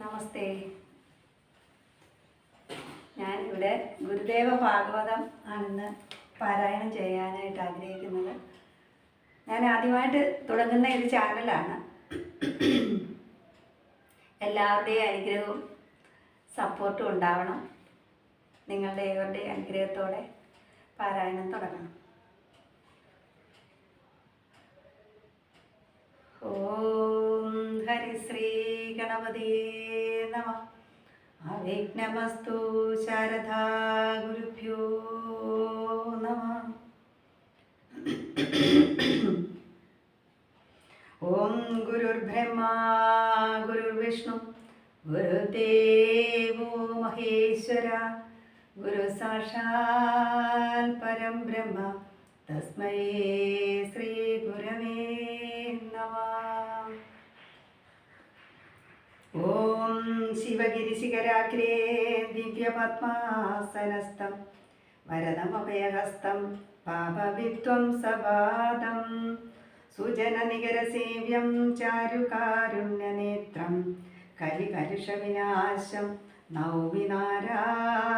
നമസ്തേ. ഞാൻ ഇവിടെ ഗുരുദേവ ഭാഗവതം ആണെന്ന് പാരായണം ചെയ്യാനായിട്ട് ആഗ്രഹിക്കുന്നത്. ഞാൻ ആദ്യമായിട്ട് തുടങ്ങുന്ന ഒരു ചാനലാണ്. എല്ലാവരുടെയും അനുഗ്രഹവും സപ്പോർട്ടും ഉണ്ടാവണം. നിങ്ങളുടെ ഏവരുടെയും അനുഗ്രഹത്തോടെ പാരായണം തുടങ്ങണം. ഓം ഹരി ശ്രീ നമ അവിഘ്നമസ്തു ശാരദാ ഗുരുഭ്യോ നമ. ഓം ഗുരുർബ്രഹ്മ ഗുരുർവിഷ്ണു ഗുരുദേവോ മഹേശ്വര ഗുരു സാക്ഷാൽ പരം ബ്രഹ്മ തസ്മൈ ശ്രീ ഗുരവേ നമ. ഓം ശിവഗിരിശിഖരാഗ്രേ ദിവ്യപത്മാസനസ്ഥം വരദമഭയഹസ്തം പാപവിത്വം സപാദം സുജനനികരസേവ്യം ചാരുകാരുണ്യനേത്രം കലികലുഷവിനാശം നൗമി നാരായണാഖ്യം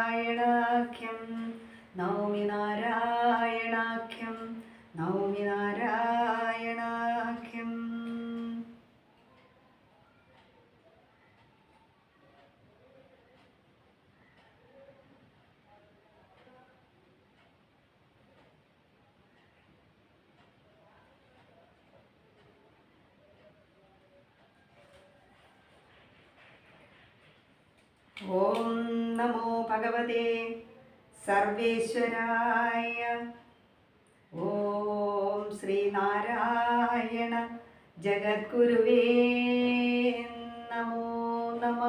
നൗമി നാരായണാഖ്യം നൗമി നാരായണാഖ്യം ഓം നമോ ഭഗവതേ സർവേശ്വരായ. ഓം ശ്രീനാരായണ ജഗദ്ഗുരുവേ നമോ നമ.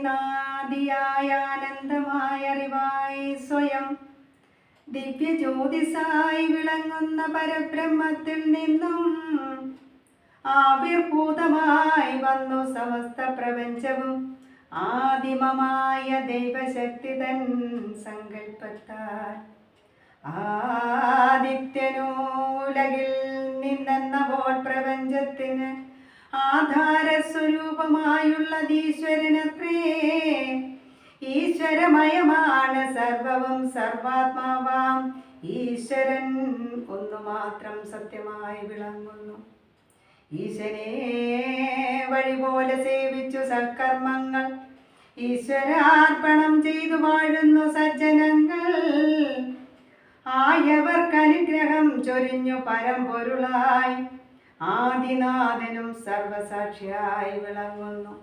ആദിനാദിയായ ആനന്ദമായ അറിവായി സ്വയം ദിവ്യജ്യോതിസായി വിളങ്ങുന്ന പരബ്രഹ്മത്തിൽ നിന്നും ആവിർഭൂതമായി വന്നു സമസ്ത പ്രപഞ്ചവും. ആദിമമായ ദൈവശക്തി തൻ സങ്കല്പത്താൽ ആദിത്യനൂലകിൽ നിന്നെന്നപ്പോൾ പ്രപഞ്ചത്തിന് ആധാരസ്വരൂപമായുള്ളത് ഈശ്വരനത്രേ ഈശ്വരമയമാണ് സർവവും സർവാത്മാവാം. ഈശ്വരൻ ഒന്നു മാത്രം സത്യമായി വിളങ്ങുന്നു. ഈശ്വരനെ വഴി പോലെ സേവിച്ചു സൽക്കർമ്മങ്ങൾ. ഈശ്വരാർപ്പണം ചെയ്തു വാഴുന്നു സജ്ജനങ്ങൾ. ആയവർക്ക് അനുഗ്രഹം ചൊരിഞ്ഞു പരമ്പൊരുളായി. ആദിനാഥനും സർവസാക്ഷിയായി വിളങ്ങുന്നു.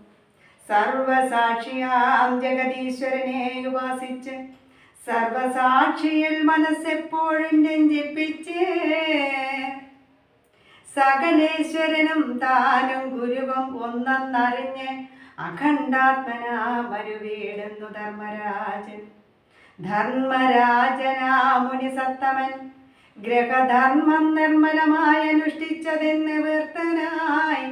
സർവസാക്ഷിയാം ജഗതീശ്വരനെ ഉപാസിച്ച്. സർവസാക്ഷിയിൽ മനസ്സെപ്പോഴും രഞ്ജിപ്പിച്ച്. സകലേശ്വരനും താനും ഗുരുവും ഒന്നെന്നറിഞ്ഞ് അഖണ്ഡാത്മനാ മരുവീടുന്നു ധർമ്മരാജൻ. ധർമ്മരാജനാ മുനി സത്തമൻ ഗ്രഹധർമ്മം നിർമ്മലമായി അനുഷ്ഠിച്ചതെന്ന് വീർത്തനായി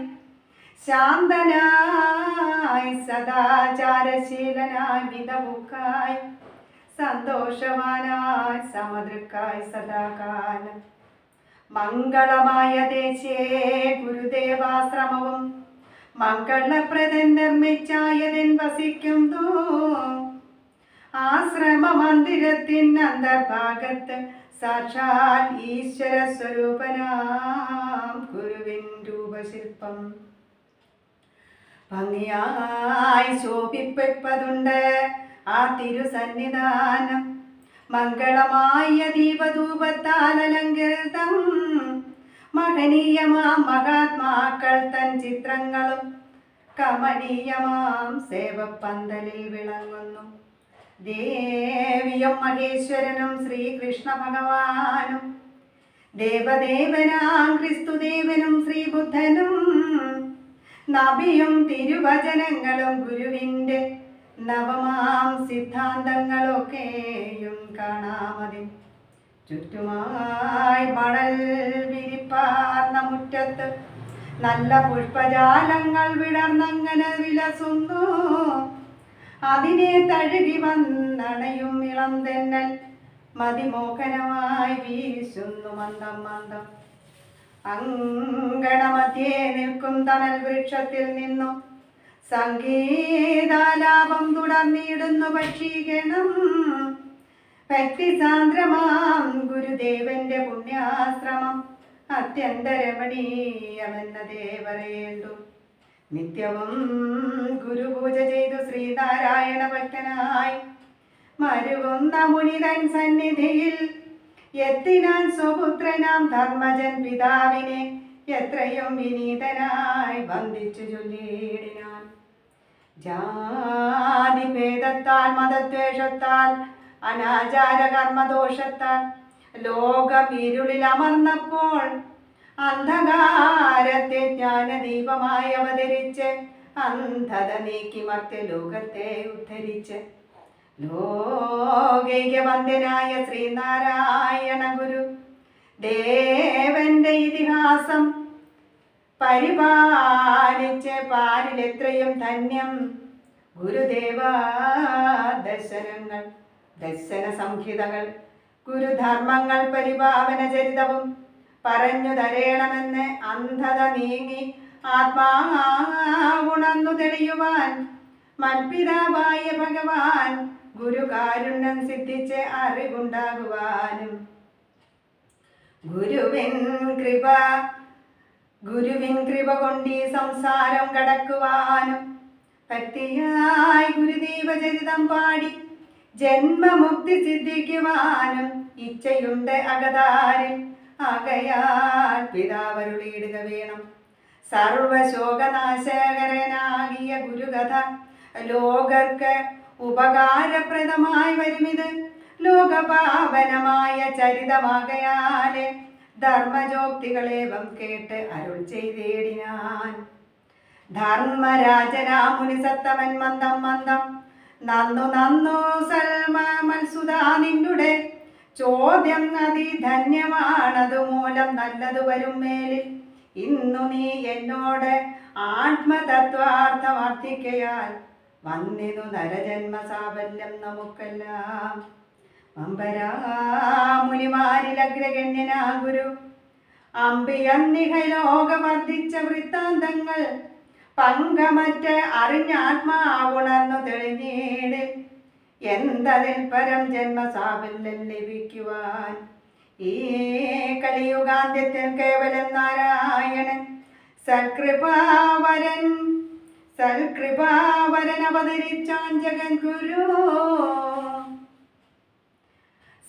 ശാന്തനായി സദാചാരശീലനായി വിധമുക്കായി സന്തോഷവാനായി സമതൃക്കായി സദാകാലം. മംഗളമായ ദേശേ ഗുരുദേവാശ്രമവും. മംഗളപ്രദൻ നിർമ്മിച്ചായതിൻ വസിക്കുന്നു. ആശ്രമ മന്ദിരത്തിൻ അന്തർഭാഗത്ത് സാക്ഷാൽ ഈശ്വര സ്വരൂപനാം ഗുരുവിൻ രൂപശില്പം. ഭംഗിയായി ശോഭിപ്പിപ്പതുണ്ട് ആ തിരുസന്നിധാനം. മംഗളമായ ദീപധൂപത്താൽ അലങ്കൃതം മഹനീയമാം മഹാത്മാക്കൾ തൻ ചിത്രങ്ങളും കമനീയമാം സേവപ്പന്തലിൽ വിളങ്ങുന്നു. ദേവിയും മഹേശ്വരനും ശ്രീകൃഷ്ണ ഭഗവാനും ദേവദേവനാം ക്രിസ്തുദേവനും ശ്രീബുദ്ധനും നബിയും തിരുവചനങ്ങളും ഗുരുവിന്റെ നവമാം സിദ്ധാന്തങ്ങളൊക്കെയും കാണാമതി ചുറ്റുമായി മണൽ വിരിപ്പാർന്ന മുറ്റത്ത് നല്ല പുഷ്പജാലങ്ങൾ വിടർന്നങ്ങനെ വിലസുന്നു. അതിനെ തഴുകി വന്നണയും ഇളം തെന്നൽ മതിമോഹനമായി വീശുന്നു മന്ദം മന്ദം. അങ്കണമധ്യേ നിൽക്കും തണൽ വൃക്ഷത്തിൽ നിന്നും സംഗീതാലാപം തുടർന്നിടുന്നു പക്ഷീകണം ഭക്തിസാന്ദ്രമാം ഗുരുദേവന്റെ പുണ്യാശ്രമം. അത്യന്തരമണീയമെന്ന പറയേണ്ടു നിത്യവും ഗുരുപൂജ ചെയ്തു ശ്രീനാരായണ ഭക്തനായി. മരുവുന്ന മുനിതൻ സന്നിധിയിൽ എത്തിനാൻ സ്വപുത്രനാം ധർമ്മജൻ പിതാവിനെ എത്രയും വിനീതനായി വന്ദിച്ചു ചൊല്ലിയിടിനാൻ. ജാതിഭേദത്താൽ മതദ്വേഷത്താൽ അനാചാര കർമ്മദോഷത്താൽ ലോകമിരുളിൽ അമർന്നപ്പോൾ അന്ധകാരത്തെ ജ്ഞാനദീപമായി അവതരിച്ച് അന്ധത നീക്കി മറ്റ് ലോകത്തെ ഉദ്ധരിച്ച്. ലോകൈകവന്ദ്യനായ ശ്രീനാരായണ ഗുരു ദേവന്റെ ഇതിഹാസം പരിപാലിച്ച് പാലിലെത്രയും ധന്യം ഗുരുദേവ ദർശനങ്ങൾ ദർശന സംഹിതകൾ ഗുരുധർമ്മങ്ങൾ പരിപാവന ചരിതവും പറഞ്ഞു തരേണമെന്ന് അന്ധത നീങ്ങി ആത്മാണന്നു തെളിയുവാൻ മൽപിതാവായ ഭഗവാൻ ഗുരുകാരുണ്യം സിദ്ധിച്ച് അറിവുണ്ടാകുവാനും. ഗുരുവിൻ കൃപ ഗുരുവിൻ കൃപ കൊണ്ട് ഈ സംസാരം കടക്കുവാനും. ഭക്തിയായി ഗുരുദീപചരിതം പാടി ജന്മമുക്തി സിദ്ധിക്കുവാനും ഇച്ഛയുണ്ട് അകതാരിൽ. ആകയാൽ പിതാവരുളിയിടുക വേണം. സർവശോകനാശകരനാകിയ ഗുരുകഥ ലോകർക്ക് ഉപകാരപ്രദമായി വരുമിത്. ലോകപാവനമായ ചരിതമാകയാൽ ധർമ്മജോക്തികളേവം കേട്ട് അരുൾ ചെയ്തേടിനാൻ. ധർമ്മരാജനാ മുനിസത്തമൻ മന്ദം മന്ദം നന്നു നന്നു സൽമ മത്സുതാ നിന്നുടെ. ചോദ്യം അതിധന്യമാണതു മൂലം നല്ലതു വരും മേലിൽ. ഇന്നു നീ എന്നോട് ആത്മതത്വാർത്ഥം അർത്ഥിക്കയാൽ വന്നിതു നരജന്മ സാഫല്യം നമുക്കെല്ലാം. അമ്പരാമുനിമാരിലഗ്രഗണ്യനാ ഗുരു. അമ്പിയന്നിഹ ലോകവർദ്ധിച്ച വൃത്താന്തങ്ങൾ പങ്കമറ്റ് അറിഞ്ഞാത്മാവുണർന്നു തെളിഞ്ഞീട്. എന്തതിൽ പരം ജന്മസാഫല്യം ലഭിക്കുവാൻ? ഈ കലിയുഗാന്ത്യത്തിൽ കേവലം നാരായണൻ. സൽകൃപാവരൻ സൽകൃപാവരൻ അവതരിച്ചാൻ ജഗൻ ഗുരു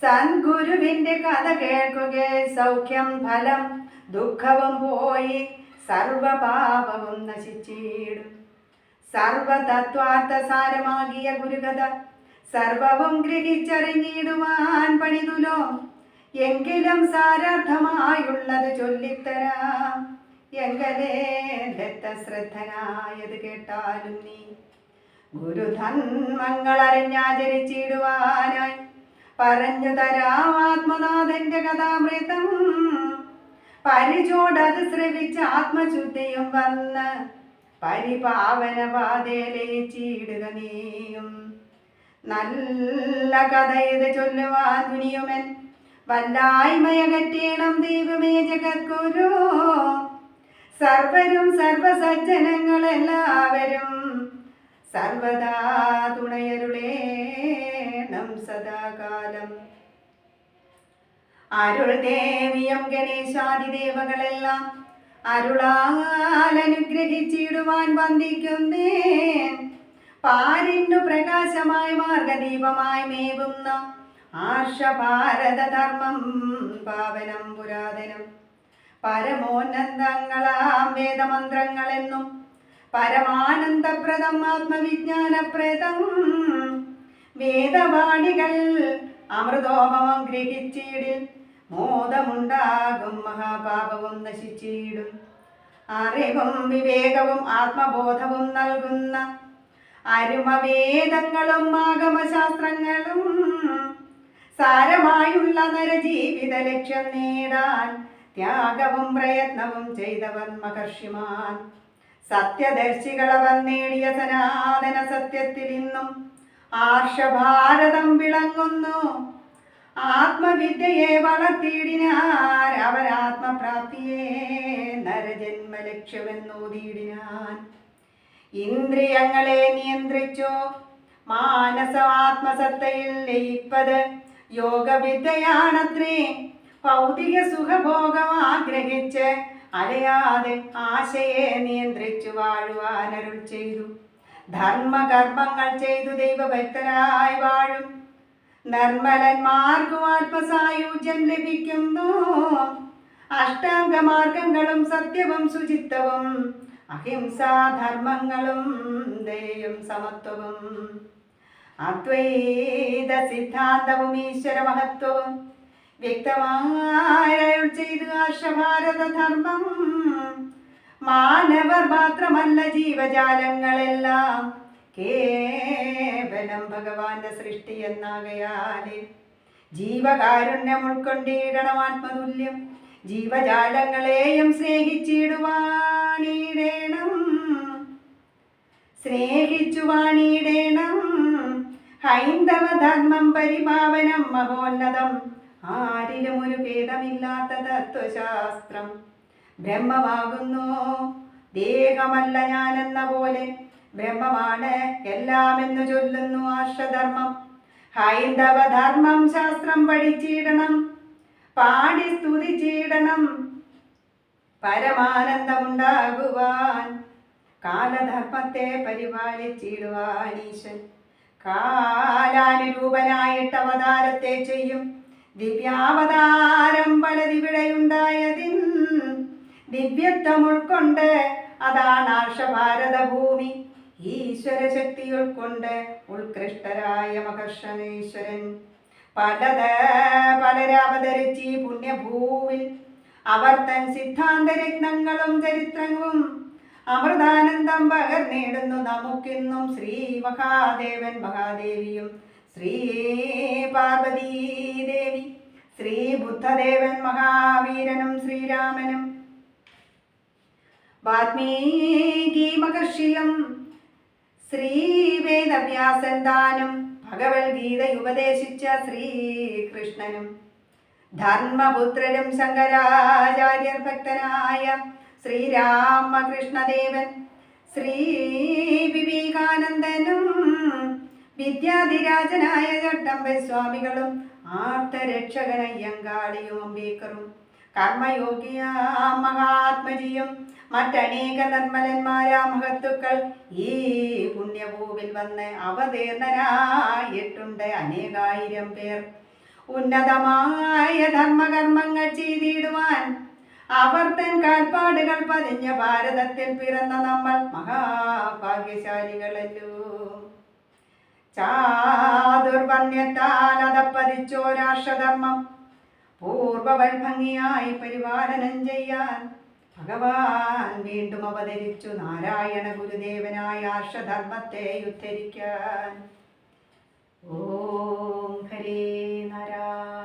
സദ്ഗുരുവിന്റെ കഥ കേൾക്കുക സൗഖ്യം ഫലം ദുഃഖവും പോയി. സർവപാപവും നശിച്ചിടും. സർവതത്വാർത്ഥസാരമാകിയ ഗുരുകഥ സർവവും ഗ്രഹിച്ചറിഞ്ഞിടുവാൻ പണിതുലോ? എങ്കിലും സാരാർത്ഥമായുള്ളത് ചൊല്ലിത്തരാം. എങ്കലേ ദത്തശ്രദ്ധനായത് കേട്ടാലും നീ? ഗുരുധന്മങ്ങൾ അറിഞ്ഞാചരിച്ചിടുവാനായി പറഞ്ഞു തരാം ആത്മനാഥന്റെ കഥാമൃതം. പരിചോടത് ശ്രവിച്ച് ആത്മശുദ്ധിയും വന്ന് പരിപാവന ചീടുക നീയും. നല്ല കഥ ഇത് ചൊല്ലുവാൻ തുനിയുമൻ വല്ലായ്മയകറ്റേണം ദൈവമേ ജഗദ്ഗുരു. സർവരും സർവസജ്ജനങ്ങളെല്ലാവരും സർവദാ തുണയരുളേണം സദാകാലം. അരുൾ ദേവിയം ഗണേശാദി ദേവകളെല്ലാം അരുളാൽ അനുഗ്രഹിച്ചിടുവാൻ പാരിന്നു പ്രകാശമായി മാർഗദീപമായി മേവുന്ന ആർഷഭാരത ധർമ്മം പാവനം പുരാതനം. പരമോന്നതങ്ങളാം വേദമന്ത്രങ്ങളെന്നും പരമാനന്ദപ്രദം ആത്മവിജ്ഞാനപ്രദം. വേദവാണികൾ അമൃതോപമം ഗ്രഹിച്ചിടിൽ മോദമുണ്ടാകും മഹാപാപവും നശിച്ചിടും. അറിവും വിവേകവും ആത്മബോധവും നൽകുന്ന അരുമവേദങ്ങളും ആഗമശാസ്ത്രങ്ങളും സാരമായുള്ള നരജീവിത ലക്ഷ്യം നേടാൻ ത്യാഗവും പ്രയത്നവും ചെയ്തവൻ മഹർഷിമാൻ. സത്യദർശികളവൻ നേടിയ സനാതന സത്യത്തിൽ ഇന്നും ആർഷഭാരതം വിളങ്ങുന്നു. ആത്മവിദ്യയെ വളർത്തിയിടിനാൻ അവൻ ആത്മപ്രാപ്തിയെ നരജന്മ ലക്ഷ്യമെന്നോതിയിടിനാൻ ഇന്ദ്രിയങ്ങളെ നിയന്ത്രിച്ചു മാനസ ആത്മസത്തയിൽ ലയിപ്പത് യോഗവിദ്യയാണത്രേ. ഭൗതിക സുഖഭോഗം ആഗ്രഹിച്ച് അലയാതെ ആശയെ നിയന്ത്രിച്ചു വാഴുവാനരുൾ ചെയ്തു. ധർമ്മകർമ്മങ്ങൾ ചെയ്തു ദൈവഭക്തരായി വാഴും. നിർമ്മലന്മാർക്കും ആത്മസായുജ്യം ലഭിക്കുന്നു. അഷ്ടാംഗമാർഗങ്ങളും സത്യവും ശുചിത്വവും അഹിംസാധർമ്മങ്ങളും ദയും സമത്വവും. അദ്വൈത സിദ്ധാന്തവും ഈശ്വര മഹത്വവും വ്യക്തമായ ചെയ്തു ആർഷഭാരതധർമ്മം മാനവർ മാത്രമല്ല ജീവജാലങ്ങളെല്ലാം കേവലം ഭഗവാന്റെ സൃഷ്ടി എന്നാകയാൽ ജീവകാരുണ്യം ഉൾക്കൊണ്ടിടണം ആത്മതുല്യം. ജീവജാലങ്ങളെയും സ്നേഹിച്ചിടുവാണിടേണം സ്നേഹിച്ചു ഹൈന്ദവധർമ്മം ഹൈന്ദവ ധർമ്മം പരിപാവനം മഹോന്നതം ആരിലും ഒരു ഭേദമില്ലാത്ത തത്വശാസ്ത്രം ബ്രഹ്മമാകുന്നു. ദേഹമല്ല ഞാനെന്ന പോലെ ബ്രഹ്മമാണ് എല്ലാം എന്ന് ചൊല്ലുന്നു ആർഷധർമ്മം ഹൈന്ദവ ധർമ്മം ശാസ്ത്രം പഠിച്ചിടണം. പാടി സ്തുതിച്ചിടണം. പരമാനന്ദമുണ്ടാകുവാൻ. കാലധർമ്മത്തെ പരിപാലിച്ചിടുവാൻ ഈശ്വൻ കാലാനുരൂപനായിട്ട് അവതാരത്തെ ചെയ്യും. ദിവ്യാവതാരം പലതിവിടെയുണ്ടായതിൻ ദിവ്യത്വം ഉൾക്കൊണ്ട് അതാണ് ആർഷഭാരത ഭൂമി ഈശ്വര ശക്തികൾ ഉൾക്കൊണ്ട് ഉത്കൃഷ്ടരായ മഹർഷണീശ്വരൻ. പലത് പലരവതരിച്ച് പുണ്യഭൂവിൽ അവർ തൻ സിദ്ധാന്ത രത്നങ്ങളും ചരിത്രങ്ങളും അമൃതാനന്ദം പകർന്നിടുന്നു. നമുക്കിന്നും ശ്രീ മഹാദേവൻ മഹാദേവിയും ശ്രീ പാർവതീദേവി ശ്രീ ബുദ്ധദേവൻ മഹാവീരനും ശ്രീരാമനും. വാത്മീകി മഹർഷിയും ശ്രീ വേദവ്യാസൻ താനും ഭഗവത്ഗീത ഉപദേശിച്ച ശ്രീകൃഷ്ണനും. ധർമ്മപുത്രനും ശങ്കരാചാര്യർ ഭക്തനായ ശ്രീരാമകൃഷ്ണദേവൻ ശ്രീ വിവേകാനന്ദനും വിദ്യാധിരാജനായ ചട്ടമ്പ സ്വാമികളും ആർത്തരക്ഷകനയ്യങ്കാളിയും അംബേദ്കറും. കർമ്മയോഗിയ മഹാത്മജിയും മറ്റനേക നിർമ്മലന്മാരാ മഹത്തുക്കൾ. ഈ പുണ്യഭൂവിൽ വന്ന് അവതീർണരായിട്ടുണ്ട് അനേകായിരം പേർ. ഉന്നതമായ ധർമ്മകർമ്മങ്ങൾ ചെയ്തിടുവാൻ അവർ തൻ കാൽപ്പാടുകൾ പതിഞ്ഞ ഭാരതത്തിൽ പിറന്ന നമ്മൾ മഹാഭാഗ്യശാലികളല്ലോ. ചാതുർവർണ്യത്താൽ അതപ്പതിച്ചോ രാഷ്ട്രധർമ്മം പൂർവവൽ ഭംഗിയായി പരിപാലനം ചെയ്യാൻ ഭഗവാൻ വീണ്ടും അവതരിച്ചു നാരായണ ഗുരുദേവനായ ആർഷധർമ്മത്തെ ഉദ്ധരിക്കാൻ. ഓം ഹരേ നാരായണ.